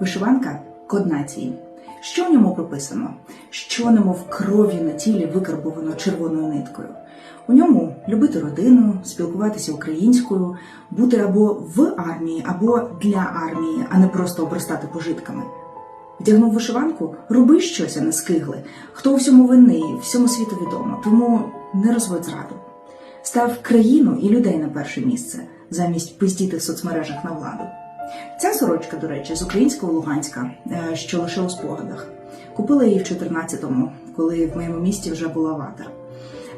Вишиванка код нації. Що в ньому прописано? Що немов кров'ю на тілі викарбовано червоною ниткою. У ньому любити родину, спілкуватися українською, бути або в армії, або для армії, а не просто обростати пожитками. Вдягнув вишиванку, роби щось, а не скигли. Хто у всьому винний, всьому світу відомо, тому не розводь зраду. Став країну і людей на перше місце, замість пиздіти в соцмережах на владу. Ця сорочка, до речі, з українського Луганська, е, що лише у спогадах. Купила її в 14-му, коли в моєму місті вже була вата.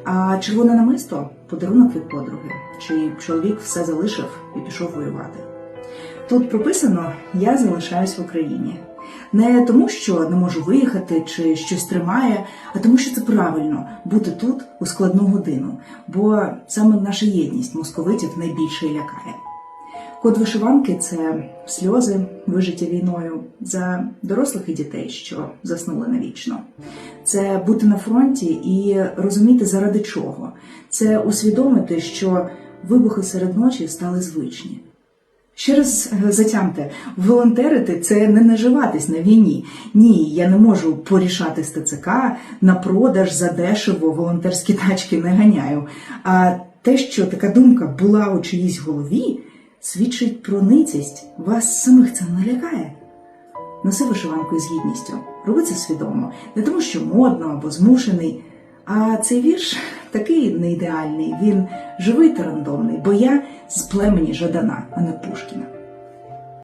А червоне намисто подарунок від подруги, чий чоловік все залишив і пішов воювати. Тут прописано Я залишаюсь в Україні. Не тому, що не можу виїхати чи щось тримає, а тому, що це правильно бути тут у складну годину, бо саме наша єдність московитів найбільше лякає. Код вишиванки це сльози, вижиті війною за дорослих і дітей, що заснули навічно. Це бути на фронті і розуміти заради чого. Це усвідомити, що вибухи серед ночі стали звичні. Ще раз е, затямте, волонтерити це не наживатись на війні. Ні, я не можу порішати з ТЦК на продаж за дешево волонтерські тачки не ганяю. А те, що така думка була у чиїсь голові, свідчить про ницість. Вас самих це не лякає. Носи вишиванку із гідністю. Роби це свідомо, не тому, що модно або змушений. А цей вірш такий не ідеальний, він живий та рандомний, бо я з племені Жадана, а не Пушкіна.